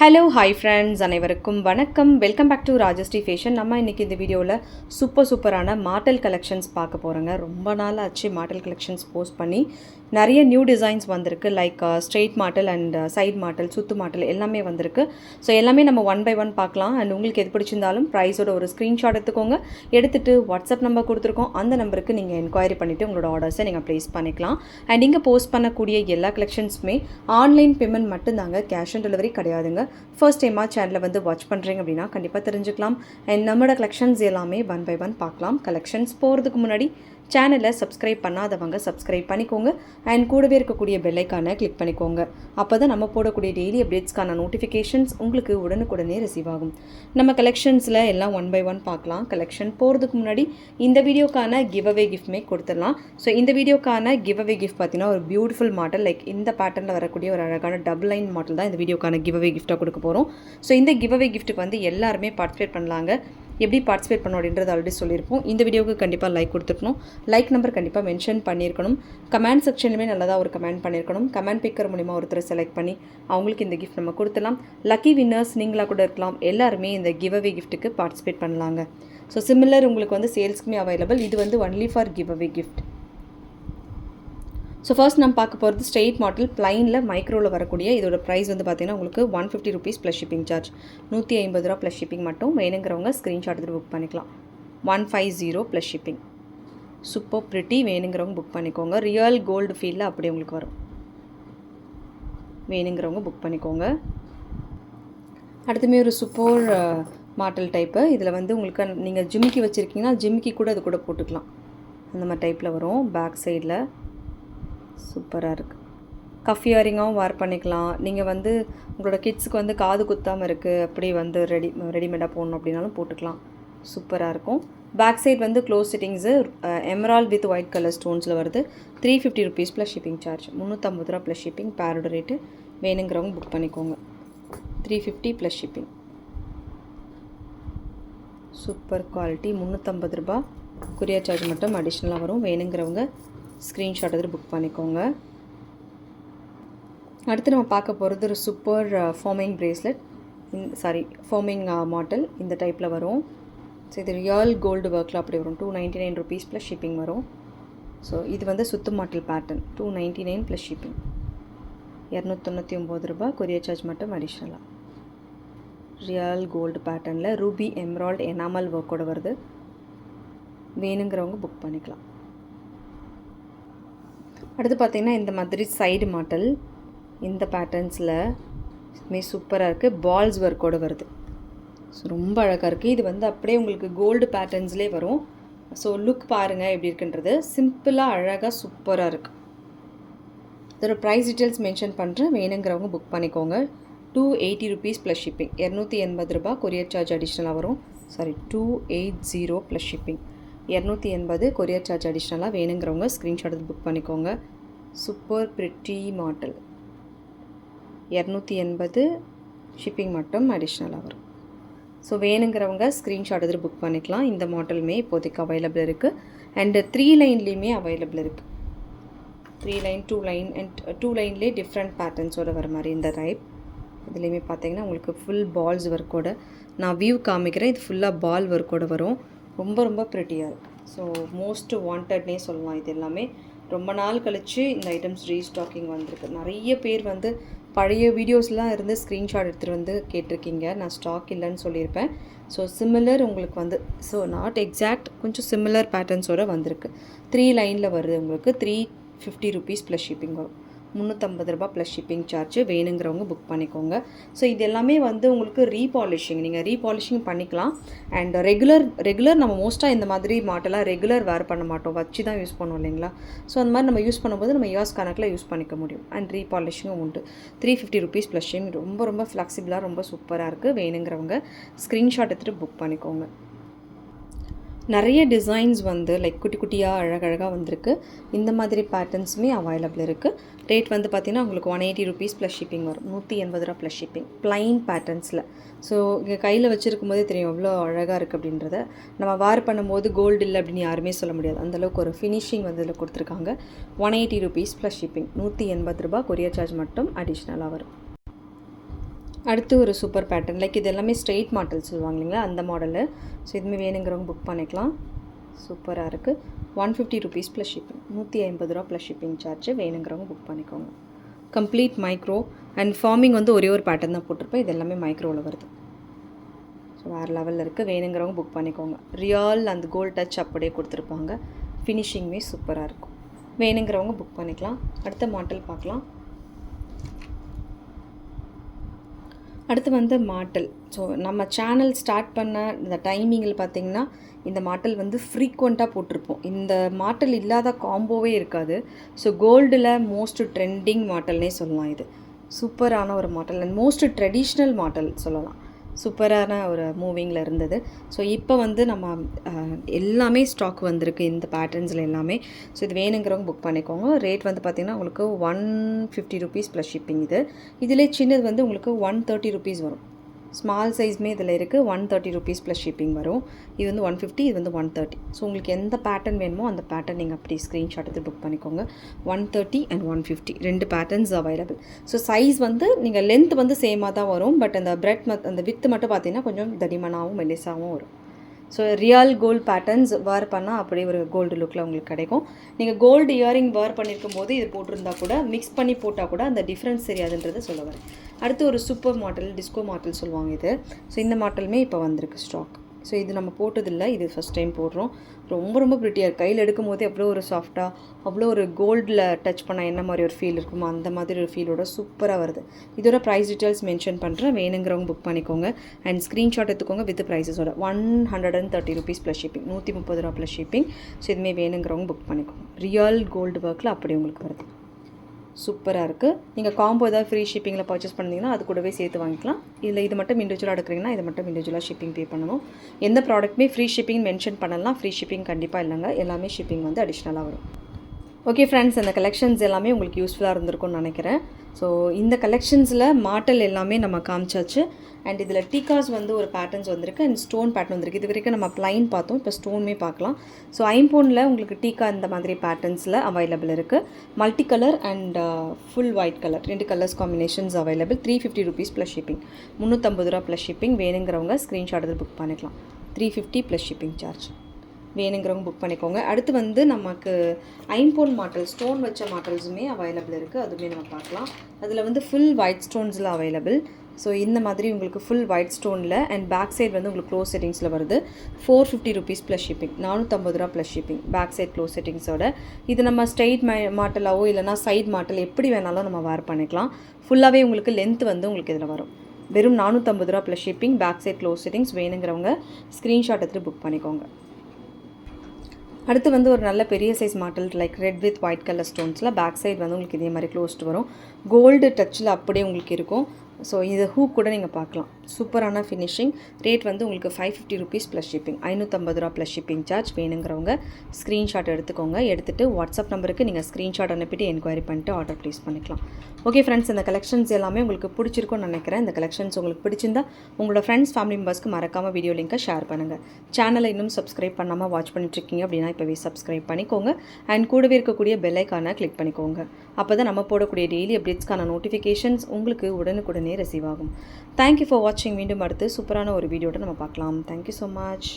Hello hi friends அனைவருக்கும் வணக்கம். Welcome back to Rajashree fashion நம்ம இன்றைக்கி இந்த வீடியோவில் சூப்பர் சூப்பரான மாட்டல் கலெக்ஷன்ஸ் பார்க்க போகிறோங்க ரொம்ப நாள் ஆச்சு மாட்டல் கலெக்ஷன்ஸ் போஸ்ட் பண்ணி. நிறைய நியூ டிசைன்ஸ் வந்திருக்கு. Like straight uh, model and side uh, model சுத்து மாடல் எல்லாமே வந்திருக்கு. ஸோ எல்லாமே நம்ம ஒன் பை ஒன் பார்க்கலாம். அண்ட் உங்களுக்கு எது பிடிச்சிருந்தாலும் ப்ரைஸோட ஒரு ஸ்க்ரீன்ஷாட் எடுத்துக்கோங்க. எடுத்துகிட்டு வாட்ஸ்அப் நம்பர் கொடுத்துருக்கோம். அந்த நம்பருக்கு நீங்கள் என்கொயரி பண்ணிவிட்டு உங்களோட ஆர்டர்ஸை நீங்கள் ப்ளேஸ் பண்ணிக்கலாம். அண்ட் இங்கே போஸ்ட் பண்ணக்கூடிய எல்லா கலெக்ஷன்ஸுமே ஆன்லைன் பேமெண்ட் மட்டும்தாங்க. கேஷ் ஆன் டெலிவரி கிடையாதுங்க. ஃபர்ஸ்ட் டைமாக சேனலை வந்து வாட்ச் பண்ணுறீங்க அப்படின்னா கண்டிப்பாக தெரிஞ்சுக்கலாம். அண்ட் நம்மளோட கலெக்ஷன்ஸ் எல்லாமே ஒன் பை ஒன் பார்க்கலாம். கலெக்ஷன்ஸ் போகிறதுக்கு முன்னாடி சேனலை சப்ஸ்கிரைப் பண்ணாதவங்க சப்ஸ்கிரைப் பண்ணிக்கோங்க. அண்ட் கூடவே இருக்கக்கூடிய பெல்லைக்கான கிளிக் பண்ணிக்கோங்க. அப்போ தான் நம்ம போடக்கூடிய டெய்லி அப்டேட்ஸ்க்கான நோட்டிஃபிகேஷன்ஸ் உங்களுக்கு உடனுக்குடனே ரிசீவ் ஆகும். நம்ம கலெக்ஷன்ஸில் எல்லாம் ஒன் பை ஒன் பார்க்கலாம். கலெக்ஷன் போகிறதுக்கு முன்னாடி இந்த வீடியோக்கான கிவ் அவே கிஃப்ட்மே கொடுத்துடலாம். ஸோ இந்த வீடியோக்கான கிவ் அவே கிஃப்ட் பார்த்தீங்கன்னா ஒரு பியூட்டிஃபுல் மாடல் லைக் இந்த பேட்டர்னில் வரக்கூடிய ஒரு அழகான டபுள் லைன் மாடல் தான் இந்த வீடியோக்கான கிவ் அவே கிஃப்ட்டாக கொடுக்க போகிறோம் ஸோ இந்த கிவ் அவே கிஃப்ட்டுக்கு வந்து எல்லாருமே பார்ட்டிசிபேட் பண்ணலாங்க. எப்படி பார்ட்டிசிபேட் பண்ணணும் அப்படின்றது ஆல்ரெடி சொல்லியிருப்போம். இந்த வீடியோவுக்கு கண்டிப்பாக லைக் கொடுத்துருக்கணும். லைக் நம்பர் கண்டிப்பாக மென்ஷன் பண்ணியிருக்கணும். கமெண்ட் செக்ஷன்லையுமே நல்லதாக ஒரு கமெண்ட் பண்ணியிருக்கணும். கமெண்ட் பிக்கர் மூலிமா ஒருத்தரை செலக்ட் பண்ணி அவங்களுக்கு இந்த கிஃப்ட் நம்ம கொடுத்துலாம் லக்கி வின்னர்ஸ் நீங்களாக கூட இருக்கலாம். எல்லாருமே இந்த கிவ் அவே கிஃப்ட்டுக்கு பார்ட்டிசிபேட் பண்ணலாங்க. ஸோ சிமிலர் உங்களுக்கு வந்து சேல்ஸ்க்குமே அவைலபிள் இது வந்து only for giveaway gift so first நம்ம பார்க்க போகிறது ஸ்ட்ரெயிட் மாடல் ப்ளைனில் மைக்ரோவில் வரக்கூடிய இதோட ப்ரைஸ் வந்து பார்த்தீங்கன்னா உங்களுக்கு one fifty rupees plus shipping charge நூற்றி ஐம்பது ரூபா ப்ளஸ் ஷிப்பிங் மட்டும் வேணுங்கிறவங்க ஸ்க்ரீன்ஷாட் எடுத்து புக் பண்ணிக்கலாம். One five zero plus shipping super pretty வேணுங்கிறவங்க புக் பண்ணிக்கோங்க. ரியல் கோல்டு ஃபீல்டில் அப்படி உங்களுக்கு வரும். வேணுங்கிறவங்க புக் பண்ணிக்கோங்க. அடுத்துமே ஒரு சூப்பர் மாடல் டைப்பு இதில் வந்து உங்களுக்கு நீங்கள் ஜிமிக்கி வச்சுருக்கீங்கன்னா ஜிமிக்கி கூட அது கூட போட்டுக்கலாம். அந்த மாதிரி டைப்பில் வரும். பேக் சைடில் சூப்பராக இருக்குது கஃப் இயரிங்காகவும் வேர் பண்ணிக்கலாம். நீங்கள் வந்து உங்களோட கிட்ஸுக்கு வந்து காது குத்தாமல் இருக்குது அப்படி வந்து ரெடி ரெடிமேடாக போடணும் அப்படின்னாலும் போட்டுக்கலாம். சூப்பராக இருக்கும். பேக் சைட் வந்து close settings emerald with white colour ஸ்டோன்ஸில் வருது. Three fifty rupees plus shipping charge முந்நூற்றம்பது ரூபா ப்ளஸ் ஷிப்பிங் பேரோட ரேட்டு வேணுங்கிறவங்க புக் பண்ணிக்கோங்க. Three fifty plus shipping super quality முந்நூற்றம்பது ரூபா. கொரியர் சார்ஜ் மட்டும் அடிஷ்னலாக வரும். வேணுங்கிறவங்க ஸ்க்ரீன்ஷாட் எடுத்து புக் பண்ணிக்கோங்க. அடுத்து நம்ம பார்க்க போகிறது ஒரு super forming bracelet sorry forming model இந்த டைப்பில் uh, வரும். ஸோ இது ரியல் கோல்டு ஒர்க்கில் அப்படி வரும். Two ninety nine rupees plus shipping வரும். ஸோ இது வந்து சுத்து மாட்டல் pattern two ninety nine plus shipping இரநூத்தொண்ணூற்றி ஒம்பது ரூபா கொரியர் சார்ஜ் மட்டும் அடிஷ்னலாக ரியல் கோல்டு பேட்டர்னில் ரூபி எம்ரால்ட் எனாமல் ஒர்க்கோட வருது. வேணுங்கிறவங்க புக் பண்ணிக்கலாம். அடுத்து பார்த்திங்கன்னா இந்த மாதிரி சைடு மாட்டல் இந்த பேட்டர்ன்ஸில் மே சூப்பராக இருக்குது பால்ஸ் ஒர்க்கோடு வருது. ஸோ ரொம்ப அழகாக இருக்குது இது வந்து அப்படியே உங்களுக்கு கோல்டு பேட்டர்ன்ஸ்லேயே வரும். ஸோ லுக் பாருங்கள் எப்படி இருக்குன்றது. சிம்பிளாக அழகாக சூப்பராக இருக்குது இதோட ப்ரைஸ் டீட்டெயில்ஸ் மென்ஷன் பண்ணுறேன் வேணுங்கிறவங்க புக் பண்ணிக்கோங்க. Two eighty rupees plus shipping இரநூத்தி எண்பது ரூபா கொரியர் சார்ஜ் அடிஷ்னலாக வரும். Sorry two eight zero plus shipping இரநூத்தி எண்பது கொரியர் சார்ஜ் அடிஷ்னலாக வேணுங்கிறவங்க ஸ்க்ரீன்ஷாட் புக் பண்ணிக்கோங்க. சூப்பர் பிரிட்டி மாடல் இரநூத்தி எண்பது ஷிப்பிங் மட்டும் அடிஷ்னலாக வரும். ஸோ வேணுங்கிறவங்க ஸ்க்ரீன்ஷாட் எடுத்து புக் பண்ணிக்கலாம். இந்த மாடலுமே இப்போதைக்கு அவைலபிள் இருக்குது அண்டு த்ரீ லைன்லேயுமே அவைலபிள் இருக்குது three line two line and two லைன்லேயே different பேட்டர்ன்ஸோடு வர மாதிரி இந்த டைப் இதுலேயுமே பார்த்தீங்கன்னா உங்களுக்கு ஃபுல் பால்ஸ் ஒர்க்கோட நான் வியூ காமிக்கிறேன். இது ஃபுல்லாக பால் ஒர்க்கோட வரும். ரொம்ப ரொம்ப ப்ரெட்டியாக இருக்குது ஸோ மோஸ்ட் வாண்டட்னே சொல்லலாம் இது எல்லாமே. ரொம்ப நாள் கழித்து இந்த ஐட்டம்ஸ் ரீஸ்டாக்கிங் வந்திருக்கு. நிறைய பேர் வந்து பழைய வீடியோஸ்லாம் இருந்து ஸ்க்ரீன்ஷாட் எடுத்துகிட்டு வந்து கேட்டிருக்கீங்க. நான் ஸ்டாக் இல்லைன்னு சொல்லியிருப்பேன். ஸோ சிமிலர் உங்களுக்கு வந்து ஸோ நாட் எக்ஸாக்ட் கொஞ்சம் சிமிலர் பேட்டர்ன்ஸோடு வந்திருக்கு. த்ரீ லைனில் வருது உங்களுக்கு. Three fifty rupees plus shipping வரும். முந்நூற்றம்பது ரூபா ப்ளஸ் ஷிப்பிங் சார்ஜ் வேணுங்கிறவங்க புக் பண்ணிக்கோங்க. ஸோ இது எல்லாமே வந்து உங்களுக்கு ரீபாலிஷிங் நீங்கள் ரீபாலிஷிங் பண்ணிக்கலாம். அண்ட் ரெகுலர் ரெகுலர் நம்ம மோஸ்ட்டாக இந்த மாதிரி மாட்டெல்லாம் ரெகுலர் வேர் பண்ண மாட்டோம். வச்சு தான் யூஸ் பண்ணுவோம் இல்லைங்களா? ஸோ அந்த மாதிரி நம்ம யூஸ் பண்ணும்போது நம்ம இயர்ஸ் கணக்கில் யூஸ் பண்ணிக்க முடியும். அண்ட் ரீபாலிஷிங்கும் உண்டு. Three fifty rupees plus shipping ரொம்ப ரொம்ப ஃப்ளெக்சிபிளாக ரொம்ப சூப்பராக இருக்குது வேணுங்கிறவங்க ஸ்க்ரீன்ஷாட் எடுத்துகிட்டு புக் பண்ணிக்கோங்க. நிறைய டிசைன்ஸ் வந்து லைக் குட்டி குட்டியாக அழகழகாக வந்திருக்கு. இந்த மாதிரி பேட்டர்ன்ஸுமே அவைலபிள் இருக்குது ரேட் வந்து பார்த்திங்கன்னா உங்களுக்கு one eighty rupees plus shipping வரும். நூற்றி எண்பது ரூபா ப்ளஸ் ஷிப்பிங் ப்ளைன் பேட்டர்ன்ஸில் ஸோ இங்கே கையில் வச்சுருக்கும் போதே தெரியும் எவ்வளோ அழகாக இருக்குது அப்படின்றத. நம்ம வார் பண்ணும்போது கோல்டு இல்லை அப்படின்னு யாருமே சொல்ல முடியாது. அந்தளவுக்கு ஒரு ஃபினிஷிங் வந்து இதில் கொடுத்துருக்காங்க. One eighty rupees plus shipping நூற்றி எண்பது ரூபா கொரியர் சார்ஜ் மட்டும் அடிஷ்னலாக வரும். அடுத்து ஒரு சூப்பர் பேட்டர்ன் லைக் இது எல்லாமே ஸ்ட்ரெயிட் மாடல் சொல்லுவாங்க இல்லைங்களா? அந்த மாடலு ஸோ இதுவுமே வேணுங்கிறவங்க புக் பண்ணிக்கலாம். சூப்பராக இருக்குது one fifty rupees plus shipping நூற்றி ஐம்பது ரூபா ப்ளஸ் ஷிப்பிங் சார்ஜ் வேணுங்கிறவங்க புக் பண்ணிக்கோங்க. கம்ப்ளீட் மைக்ரோ அண்ட் ஃபார்மிங் வந்து ஒரே ஒரு பேட்டர்ன் தான் போட்டிருப்பேன். இது எல்லாமே மைக்ரோவில் வருது. ஸோ வேறு லெவலில் இருக்குது வேணுங்கிறவங்க புக் பண்ணிக்கோங்க. ரியல் அந்த கோல்ட் டச் அப்படியே கொடுத்துருப்பாங்க. ஃபினிஷிங்குமே சூப்பராக இருக்கும். வேணுங்கிறவங்க புக் பண்ணிக்கலாம். அடுத்த மாடல் பார்க்கலாம். அடுத்து வந்து மாட்டல். ஸோ நம்ம சேனல் ஸ்டார்ட் பண்ண இந்த டைமிங்கில் பார்த்தீங்கன்னா இந்த மாட்டல் வந்து ஃப்ரீக்வெண்ட்டாக போட்டிருப்போம். இந்த மாட்டல் இல்லாத காம்போவே இருக்காது. ஸோ கோல்டில் மோஸ்ட் ட்ரெண்டிங் மாட்டல்னே சொல்லலாம் இது. சூப்பரான ஒரு model and most traditional model சொல்லலாம். சூப்பரான ஒரு மூவிங்கில் இருந்தது. ஸோ இப்போ வந்து நம்ம எல்லாமே ஸ்டாக் வந்திருக்கு. இந்த பேட்டர்ன்ஸில் எல்லாமே. ஸோ இது வேணுங்கிறவங்க புக் பண்ணிக்கோங்க. ரேட் வந்து பார்த்திங்கன்னா உங்களுக்கு one fifty rupees plus shipping இது. இதிலே சின்னது வந்து உங்களுக்கு ஒன் தேர்ட்டி ருபீஸ் வரும். ஸ்மால் சைஸ்மே இதில் இருக்குது one thirty rupees plus shipping வரும். இது வந்து ஒன் ஃபிஃப்டி இது வந்து ஒன் தேர்ட்டி ஸோ உங்களுக்கு எந்த பேட்டர்ன் வேணுமோ அந்த பேட்டர்ன் நீங்கள் அப்படி ஸ்க்ரீன்ஷாட் எடுத்து புக் பண்ணிக்கோங்க. One thirty and one fifty ரெண்டு பேட்டர்ன்ஸ் அவைலபிள் ஸோ சைஸ் வந்து நீங்கள் லென்த் வந்து சேமாக தான் வரும். பட் அந்த பிரெட் மத் அந்த வித்து மட்டும் பார்த்தீங்கன்னா கொஞ்சம் தடிமனாகவும் மெலிசாகவும் வரும். So real gold patterns wear பண்ணால் அப்படியே ஒரு கோல்டு லுக்கில் உங்களுக்கு கிடைக்கும். நீங்கள் கோல்டு இயரிங் வேர் பண்ணியிருக்கும் போது இது போட்டிருந்தா கூட மிக்ஸ் பண்ணி போட்டால் கூட அந்த டிஃப்ரென்ஸ் தெரியாதுன்றதை சொல்ல வரேன். அடுத்து ஒரு சூப்பர் மாடல் டிஸ்கோ மாடல் சொல்லுவாங்க இது. ஸோ இந்த மாடலுமே இப்போ வந்திருக்கு ஸ்டாக் ஸோ இது நம்ம போட்டதில்லை இது ஃபஸ்ட் டைம் போடுறோம். ரொம்ப ரொம்ப ப்ரிட்டியாக இருக்குது கையில் எடுக்கும் போதே அவ்வளோ ஒரு சாஃப்டாக அவ்வளோ ஒரு கோல்டில் டச் பண்ணால் என்ன மாதிரி ஒரு ஃபீல் இருக்குமோ அந்த மாதிரி ஒரு ஃபீலோட சூப்பராக வருது. இதோட ப்ரைஸ் டீட்டெயில்ஸ் மென்ஷன் பண்ணுறேன் வேணுங்கிறவங்க புக் பண்ணிக்கோங்க. அண்ட் ஸ்க்ரீன்ஷாட் எடுத்துக்கோங்க with ப்ரைஸஸோட one hundred and thirty rupees plus shipping நூற்றி முப்பது ரூபா ப்ளஸ் ஷிப்பிங் ஸோ இதுமாரி வேணுங்கிறவங்க புக் பண்ணிக்கோங்க. ரியல் கோல்டு ஒர்க்கில் அப்படி உங்களுக்கு வருது. சூப்பராக இருக்குது நீங்கள் காம்போ ஏதாவது ஃப்ரீ ஷிப்பிங்கில் பர்ச்சேஸ் பண்ணீங்கன்னா அது கூடவே சேர்த்து வாங்கிக்கலாம். இல்லை இது மட்டும் இண்டிவிஜுவலாக எடுக்கிறீங்கன்னா இது மட்டும் இண்டிவிஜுவலாக ஷிப்பிங் பே பண்ணணும். எந்த ப்ராடக்ட்டுமே ஃப்ரீ ஷிப்பிங் மென்ஷன் பண்ணலாம் ஃப்ரீ ஷிப்பிங் கண்டிப்பாக இல்லைங்க. எல்லாமே ஷிப்பிங் வந்து அடிஷ்னலாக வரும். ஓகே ஃப்ரெண்ட்ஸ் இந்த கலெக்ஷன்ஸ் எல்லாமே உங்களுக்கு யூஸ்ஃபுல்லாக இருந்திருக்கும்னு நினைக்கிறேன். ஸோ இந்த கலெக்ஷன்ஸில் மாட்டல் எல்லாமே நம்ம காமிச்சாச்சு. அண்ட் இதில் டீகாஸ் வந்து ஒரு பேட்டர்ன்ஸ் வந்திருக்கு. அண்ட் ஸ்டோன் பேட்டர்ன் வந்திருக்கு. இது வரைக்கும் நம்ம ப்ளைன் பார்த்தோம். இப்போ ஸ்டோனுமே பார்க்கலாம். ஸோ ஐம்போனில் உங்களுக்கு டீகா இந்த மாதிரி பேட்டர்ன்ஸில் அவைலபிள் இருக்குது multi colour and full white colour ரெண்டு colours combinations available three fifty rupees plus shipping முந்நூற்றம்பது ரூபா ப்ளஸ் ஷிப்பிங் வேணுங்கிறவங்க ஸ்க்ரீன்ஷாட் புக் பண்ணிக்கலாம். Three fifty plus shipping charge வேணுங்கிறவங்க புக் பண்ணிக்கோங்க. அடுத்து வந்து நமக்கு ஐம்போன் மாடல் ஸ்டோன் வச்ச மாடல்ஸுமே அவைலபிள் இருக்குது அதுவுமே நம்ம பார்க்கலாம். அதில் வந்து ஃபுல் ஒயிட் ஸ்டோன்ஸில் அவைலபிள் ஸோ இந்த மாதிரி உங்களுக்கு ஃபுல் ஒயிட் ஸ்டோனில் அண்ட் பேக் சைட் வந்து உங்களுக்கு க்ளோஸ் செட்டிங்ஸில் வருது. Four fifty rupees plus shipping நானூற்றம்பது ரூபா plus shipping back side close செட்டிங்ஸோட இது நம்ம ஸ்ட்ரைட் மை மாட்டலாவோ இல்லைனா சைட் மாட்டல் எப்படி வேணாலும் நம்ம வேர் பண்ணிக்கலாம். ஃபுல்லாகவே உங்களுக்கு லென்த் வந்து உங்களுக்கு இதில் வரும். வெறும் நானூற்றம்பது ரூபா plus shipping back side close settings வேணுங்கிறவங்க ஸ்க்ரீன்ஷாட் எடுத்துகிட்டு புக் பண்ணிக்கோங்க. அடுத்து வந்து ஒரு நல்ல பெரிய size model like red with white colour ஸ்டோன்ஸில் back side வந்து உங்களுக்கு இதே மாதிரி க்ளோஸ்ட் வரும். கோல்டு டச்சில் அப்படியே உங்களுக்கு இருக்கும். ஸோ இது ஹூ கூட நீங்கள் பார்க்கலாம். சூப்பரான ஃபினிஷிங் ரேட் வந்து உங்களுக்கு five fifty rupees plus shipping ஐநூற்றம்பது ரூபா ப்ளஸ் ஷிப்பிங் சார்ஜ் வேணுங்கிறவங்க ஸ்க்ரீன்ஷாட் எடுத்துக்கோங்க. எடுத்துகிட்டு வாட்ஸ்அப் நம்பருக்கு நீங்கள் ஸ்க்ரீன்ஷாட் அனுப்பிட்டு என்கொயரி பண்ணிட்டு ஆர்டர் ப்ளேஸ் பண்ணிக்கலாம். ஓகே ஃப்ரெண்ட்ஸ் இந்த கலெக்ஷன்ஸ் எல்லாமே உங்களுக்கு பிடிச்சிருக்கும்னு நினைக்கிறேன். இந்த கலெக்ஷன்ஸ் உங்களுக்கு பிடிச்சிருந்தா உங்களோட ஃப்ரெண்ட்ஸ் ஃபேமிலி மெம்பர்ஸ்க்கு மறக்காமல் வீடியோ லிங்கை ஷேர் பண்ணுங்கள் சேனலை இன்னும் சப்ஸ்கிரைப் பண்ணாமல் வாட்ச் பண்ணிட்டு இருக்கீங்க அப்படின்னா இப்போவே சப்ஸ்கிரைப் பண்ணிக்கோங்க. அண்ட் கூடவே இருக்கக்கூடிய பெல் ஐக்கானை கிளிக் பண்ணிக்கோங்க. அப்போ தான் நம்ம போடக்கூடிய டெய்லி அப்டேட்ஸ்க்கான நோட்டிஃபிகேஷன்ஸ் உங்களுக்கு உடனுக்குடனே ரிசீவ் ஆகும். தேங்க்யூ ஃபார் வாட்சிங் மீண்டும் அடுத்து சூப்பரான ஒரு வீடியோட நம்ம பார்க்கலாம். Thank you so much